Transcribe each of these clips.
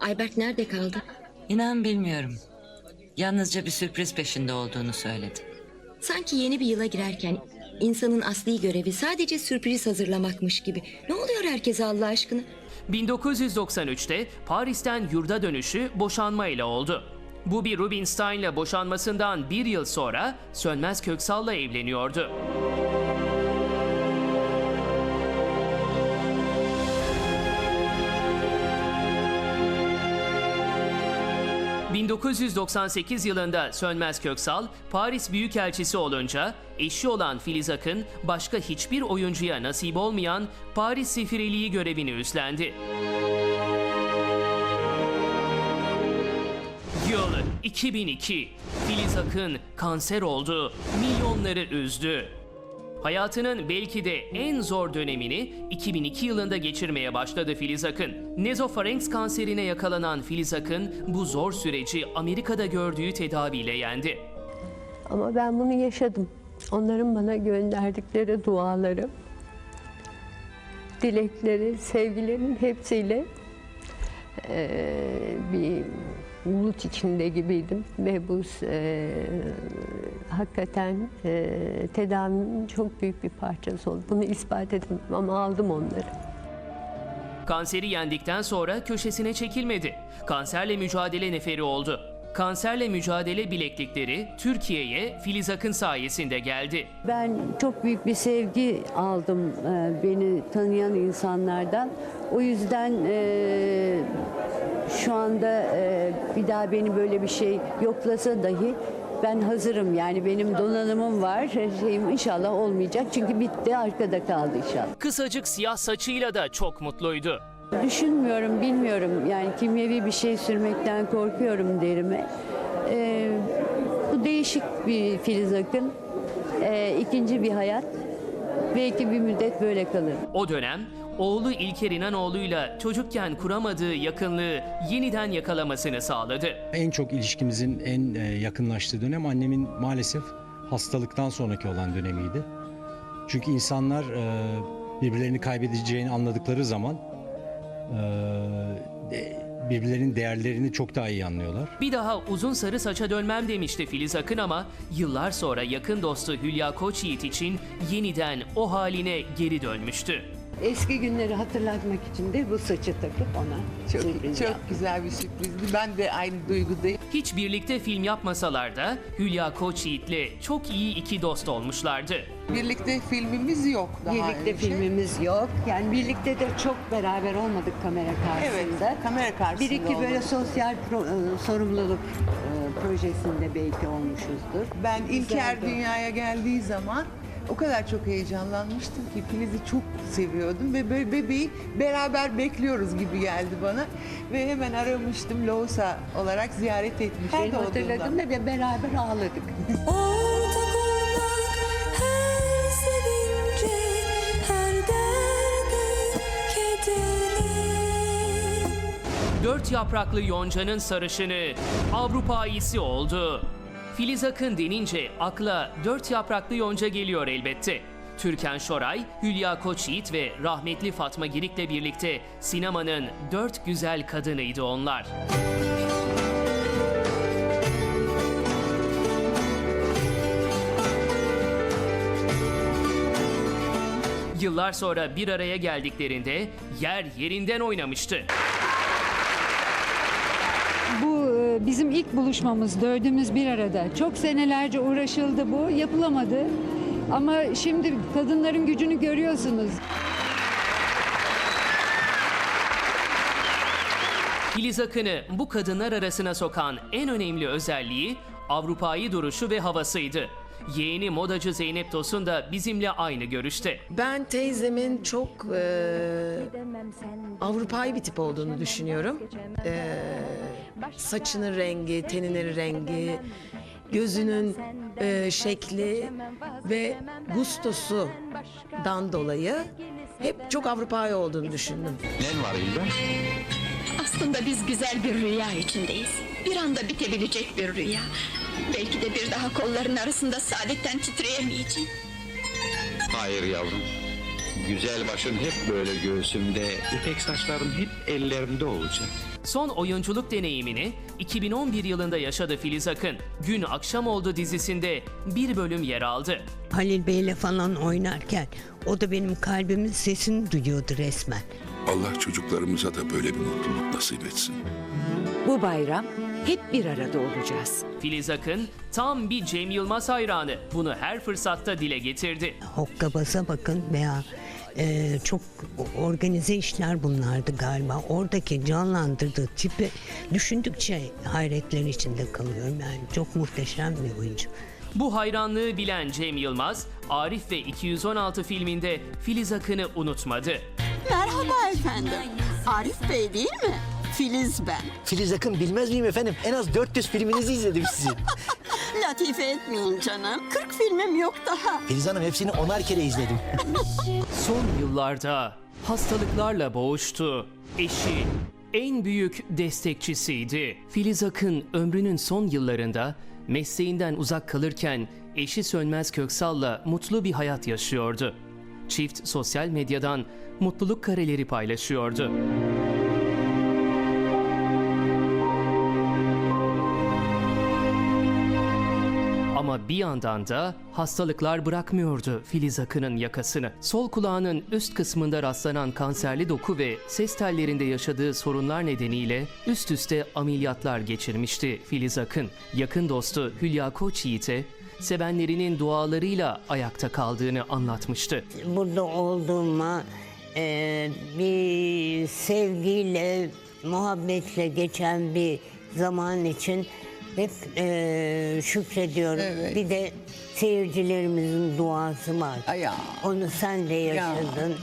Albert nerede kaldı? İnan bilmiyorum. Yalnızca bir sürpriz peşinde olduğunu söyledi. Sanki yeni bir yıla girerken insanın asli görevi sadece sürpriz hazırlamakmış gibi. Ne oluyor herkese Allah aşkına? 1993'te Paris'ten yurda dönüşü boşanmayla oldu. Bu bir Rubinstein'la boşanmasından bir yıl sonra Sönmez Köksal'la evleniyordu. ...1998 yılında Sönmez Köksal, Paris Büyükelçisi olunca... ...eşi olan Filiz Akın, başka hiçbir oyuncuya nasip olmayan... ...Paris Sefireliği görevini üstlendi. Yıl 2002. Filiz Akın kanser oldu. Milyonları üzdü. Hayatının belki de en zor dönemini 2002 yılında geçirmeye başladı Filiz Akın. Nezofarenks kanserine yakalanan Filiz Akın bu zor süreci Amerika'da gördüğü tedaviyle yendi. Ama ben bunu yaşadım. Onların bana gönderdikleri duaları, dilekleri, sevgilerin hepsiyle eee, bir bulut içinde gibiydim ve bu eee, hakikaten eee tedavimin çok büyük bir parçası oldu. Bunu ispat edemem ama aldım onları. Kanseri yendikten sonra köşesine çekilmedi. Kanserle mücadele neferi oldu. Kanserle mücadele bileklikleri Türkiye'ye Filiz Akın sayesinde geldi. Ben çok büyük bir sevgi aldım e, beni tanıyan insanlardan. O yüzden e, şu anda e, bir daha beni böyle bir şey yoklasa dahi ben hazırım. Yani benim donanımım var. Her şeyim inşallah olmayacak. Çünkü bitti arkada kaldı inşallah. Kısacık siyah saçıyla da çok mutluydu. Düşünmüyorum, bilmiyorum. Yani kimyevi bir şey sürmekten korkuyorum derime. Ee, bu değişik bir Filiz Akın. Ee, ikinci bir hayat. Belki bir müddet böyle kalırım. O dönem oğlu İlker İnanoğlu'yla çocukken kuramadığı yakınlığı yeniden yakalamasını sağladı. En çok ilişkimizin en e, yakınlaştığı dönem annemin maalesef hastalıktan sonraki olan dönemiydi. Çünkü insanlar e, birbirlerini kaybedeceğini anladıkları zaman e, birbirlerinin değerlerini çok daha iyi anlıyorlar. Bir daha uzun sarı saça dönmem demişti Filiz Akın ama yıllar sonra yakın dostu Hülya Koçyiğit için yeniden o haline geri dönmüştü. Eski günleri hatırlatmak için de bu saçı takıp ona Çok, sürpriz çok yaptım. güzel bir sürprizdi. Ben de aynı duygudayım. Hiç birlikte film yapmasalar da Hülya Koçyiğit'le çok iyi iki dost olmuşlardı. Birlikte filmimiz yok daha Birlikte önce. filmimiz yok. Yani birlikte de çok beraber olmadık kamera karşısında. Evet, kamera karşısında Bir iki böyle olmadık. sosyal pro- e, sorumluluk e, projesinde belki olmuşuzdur. Ben İlker Güzeldi. dünyaya geldiği zaman o kadar çok heyecanlanmıştım ki Filiz'i çok seviyordum ve böyle bebeği beraber bekliyoruz gibi geldi bana ve hemen aramıştım Loğusa olarak ziyaret etmiştim. Ben hatırladım doğduğunda. ve beraber ağladık. Ortak olmak her sevince, her derde, kedere. Dört yapraklı yoncanın sarışını Avrupa iyisi oldu. Filiz Akın denince akla dört yapraklı yonca geliyor elbette. Türkan Şoray, Hülya Koçyiğit ve rahmetli Fatma Girik'le birlikte sinemanın dört güzel kadınıydı onlar. Yıllar sonra bir araya geldiklerinde yer yerinden oynamıştı. Bu e, bizim ilk buluşmamız, dördümüz bir arada. Çok senelerce uğraşıldı bu, yapılamadı. Ama şimdi kadınların gücünü görüyorsunuz. Filiz Akın'ı bu kadınlar arasına sokan en önemli özelliği Avrupa'yı duruşu ve havasıydı. Yeğeni modacı Zeynep Tosun da bizimle aynı görüşte. Ben teyzemin çok e, Avrupa'yı bir tip olduğunu düşünüyorum. E, saçının rengi, teninin rengi, gözünün e, şekli ve gustosudan dolayı hep çok Avrupa'yı olduğunu düşündüm. Nen var İlber? Aslında biz güzel bir rüya içindeyiz. Bir anda bitebilecek bir rüya. Belki de bir daha kolların arasında saadetten titreyemeyeceğim. Hayır yavrum. Güzel başın hep böyle göğsümde, ipek saçların hep ellerimde olacak. Son oyunculuk deneyimini 2011 yılında yaşadı Filiz Akın. Gün Akşam Oldu dizisinde bir bölüm yer aldı. Halil Bey'le falan oynarken o da benim kalbimin sesini duyuyordu resmen. Allah çocuklarımıza da böyle bir mutluluk nasip etsin. Bu bayram hep bir arada olacağız. Filiz Akın tam bir Cem Yılmaz hayranı. Bunu her fırsatta dile getirdi. Hokkabaz'a bakın veya e, çok organize işler bunlardı galiba. Oradaki canlandırdığı tipi düşündükçe hayretler içinde kalıyorum. Yani çok muhteşem bir oyuncu. Bu hayranlığı bilen Cem Yılmaz, Arif ve 216 filminde Filiz Akın'ı unutmadı. Merhaba efendim. Arif Bey değil mi? Filiz ben. Filiz Akın bilmez miyim efendim? En az 400 filminizi izledim sizin. Latife etmeyin canım. 40 filmim yok daha. Filiz Hanım hepsini onar kere izledim. Son yıllarda hastalıklarla boğuştu. Eşi en büyük destekçisiydi. Filiz Akın ömrünün son yıllarında mesleğinden uzak kalırken eşi Sönmez Köksal'la mutlu bir hayat yaşıyordu. Çift sosyal medyadan mutluluk kareleri paylaşıyordu. Bir yandan da hastalıklar bırakmıyordu Filiz Akın'ın yakasını. Sol kulağının üst kısmında rastlanan kanserli doku ve ses tellerinde yaşadığı sorunlar nedeniyle üst üste ameliyatlar geçirmişti Filiz Akın. Yakın dostu Hülya Koçyiğit'e sevenlerinin dualarıyla ayakta kaldığını anlatmıştı. Burada olduğuma e, bir sevgiyle, muhabbetle geçen bir zaman için hep e, şükrediyorum. Evet. Bir de seyircilerimizin duası var. Ay ya. Onu sen de yaşadın.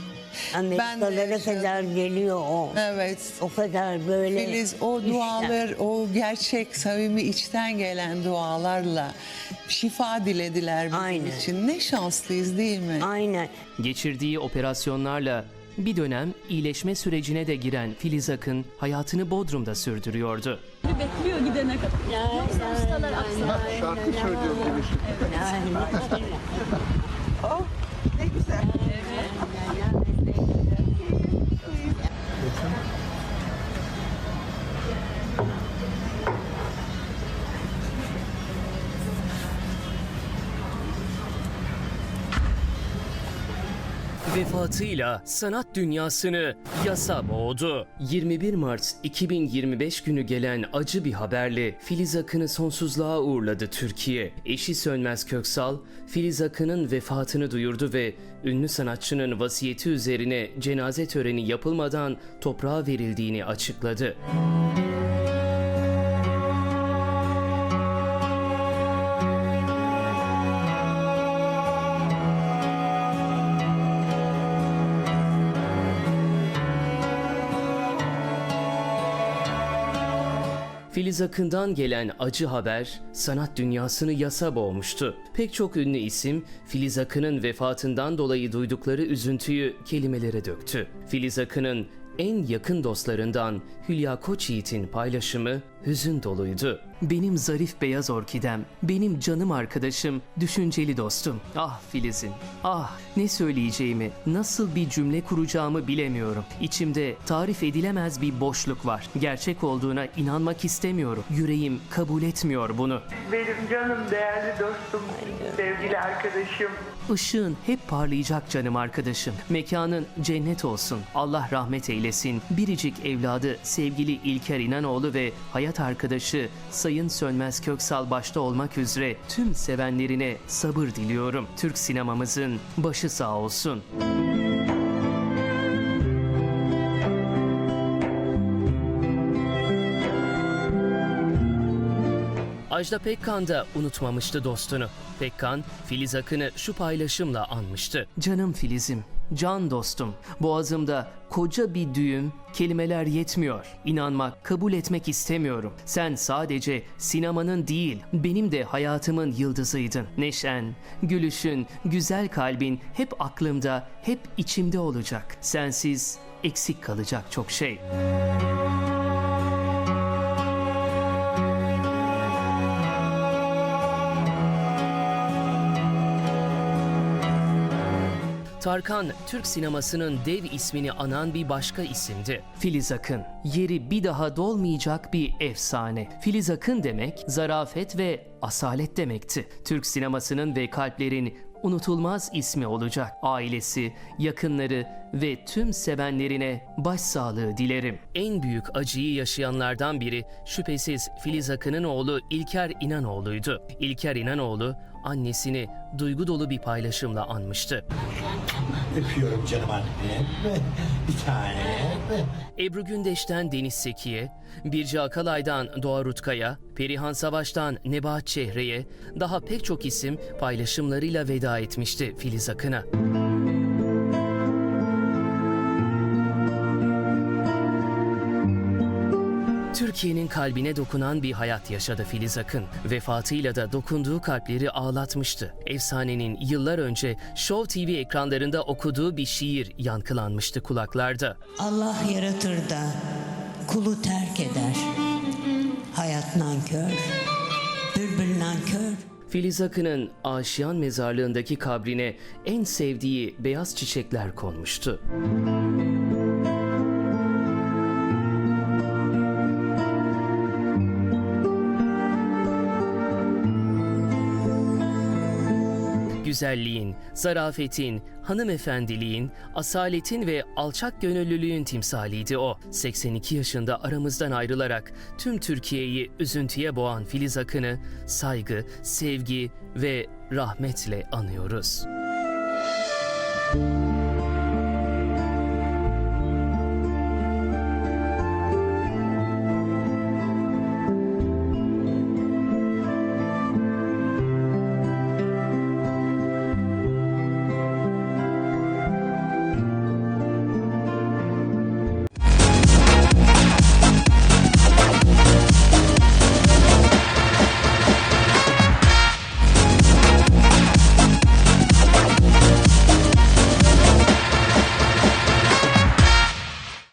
Amerikalara yaşadım. kadar geliyor o. Evet. O kadar böyle Filiz o işler. dualar, o gerçek, samimi içten gelen dualarla şifa dilediler bizim Aynen. için. Ne şanslıyız değil mi? Aynen. Geçirdiği operasyonlarla bir dönem iyileşme sürecine de giren Filiz Akın hayatını Bodrum'da sürdürüyordu. Bekliyor gidene kadar. Şarkı söylüyor gibi. Vefatıyla sanat dünyasını yasa boğdu. 21 Mart 2025 günü gelen acı bir haberle Filiz Akın'ı sonsuzluğa uğurladı Türkiye. Eşi Sönmez Köksal, Filiz Akın'ın vefatını duyurdu ve ünlü sanatçının vasiyeti üzerine cenaze töreni yapılmadan toprağa verildiğini açıkladı. Filiz Akın'dan gelen acı haber sanat dünyasını yasa boğmuştu. Pek çok ünlü isim Filiz Akın'ın vefatından dolayı duydukları üzüntüyü kelimelere döktü. Filiz Akın'ın en yakın dostlarından Hülya Koçyiğit'in paylaşımı hüzün doluydu. Benim zarif beyaz orkidem, benim canım arkadaşım, düşünceli dostum. Ah Filiz'im, ah ne söyleyeceğimi, nasıl bir cümle kuracağımı bilemiyorum. İçimde tarif edilemez bir boşluk var. Gerçek olduğuna inanmak istemiyorum. Yüreğim kabul etmiyor bunu. Benim canım değerli dostum, sevgili arkadaşım. Işığın hep parlayacak canım arkadaşım. Mekanın cennet olsun. Allah rahmet eylesin. Biricik evladı sevgili İlker İnanoğlu ve hayat arkadaşı Sayın Sönmez Köksal başta olmak üzere tüm sevenlerine sabır diliyorum. Türk sinemamızın başı sağ olsun. Ajda Pekkan da unutmamıştı dostunu. Pekkan, Filiz Akın'ı şu paylaşımla anmıştı. Canım Filiz'im, can dostum. Boğazımda koca bir düğüm, kelimeler yetmiyor. İnanmak, kabul etmek istemiyorum. Sen sadece sinemanın değil, benim de hayatımın yıldızıydın. Neşen, gülüşün, güzel kalbin hep aklımda, hep içimde olacak. Sensiz eksik kalacak çok şey. Tarkan, Türk sinemasının dev ismini anan bir başka isimdi. Filiz Akın, yeri bir daha dolmayacak bir efsane. Filiz Akın demek, zarafet ve asalet demekti. Türk sinemasının ve kalplerin unutulmaz ismi olacak. Ailesi, yakınları ve tüm sevenlerine başsağlığı dilerim. En büyük acıyı yaşayanlardan biri şüphesiz Filiz Akın'ın oğlu İlker İnanoğlu'ydu. İlker İnanoğlu annesini duygu dolu bir paylaşımla anmıştı. Öpüyorum canım annem. Bir tane. Ebru Gündeş'ten Deniz Seki'ye, Birce Akalay'dan Doğa Rutkaya, Perihan Savaş'tan Nebahat Çehre'ye daha pek çok isim paylaşımlarıyla veda etmişti Filiz Akın'a. Türkiye'nin kalbine dokunan bir hayat yaşadı Filiz Akın. Vefatıyla da dokunduğu kalpleri ağlatmıştı. Efsanenin yıllar önce Show TV ekranlarında okuduğu bir şiir yankılanmıştı kulaklarda. Allah yaratır da kulu terk eder. Hayat nankör, bülbül nankör. Filiz Akın'ın Aşiyan mezarlığındaki kabrine en sevdiği beyaz çiçekler konmuştu. Güzelliğin, zarafetin, hanımefendiliğin, asaletin ve alçak gönüllülüğün timsaliydi o. 82 yaşında aramızdan ayrılarak tüm Türkiye'yi üzüntüye boğan Filiz Akın'ı saygı, sevgi ve rahmetle anıyoruz.